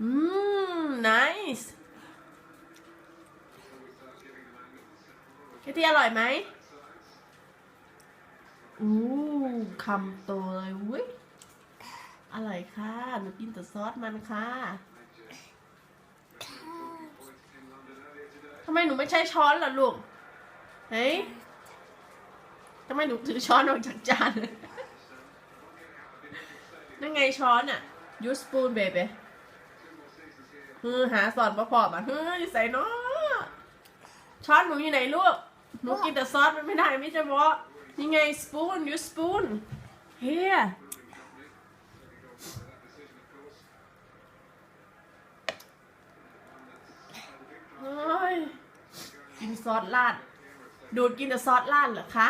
อืม nice แคทตี้อร่อยไหมอู้คำโตเลยเว้ยอร่อยค่ะ หนูกินแต่ซอสมันค่ะ ทำไมหนูไม่ใช้ช้อนล่ะลูก เฮ้ย ทำไมหนูถือช้อนออกจากจานนั่นไงช้อนอะ use spoon baby ฮือหาสอนประพอบอะเฮือยใส่เนาะช้อนหนูอยู่ไหนลูกหนูกินแต่ซอสมันไม่ได้ไม่ใช่เพราะนี่ไง spoon use spoon here เฮ้ยกินซอสราด ดูดกินแต่ซอสราดเหรอคะ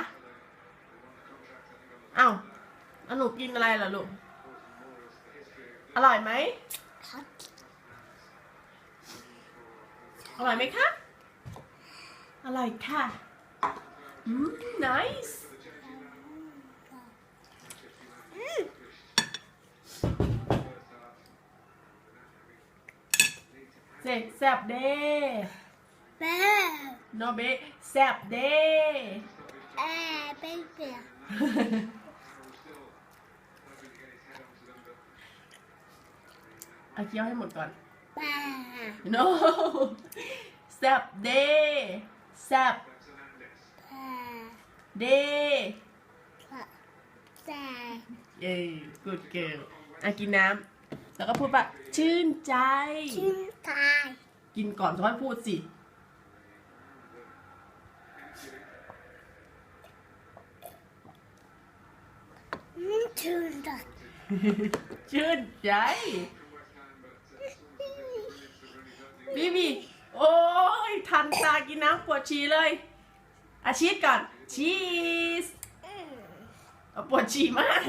เอ้าแล้วหนูกินอะไรล่ะลูก อร่อยไหมครับ อร่อยไหมคะ อร่อยค่ะ อืม nice เซ็กแซบเด้แม่โนเบะแซบเด้แอร์เป็นเปียกเอาเคี้ยวให้หมดก่อน แม่ no แซบเด้แซบแม่เด้แต่เย้ good girl อะกินน้ำแล้วก็พูดว่าชื่นใจชิ้นตายกินก่อนค่อยพูดสิ ชื่นตายชื่นใจ บีบีโอ้ยทันตากินน้ำปวดฉี่เลยอาชีสก่อนชีสเอาปวดฉี่มาก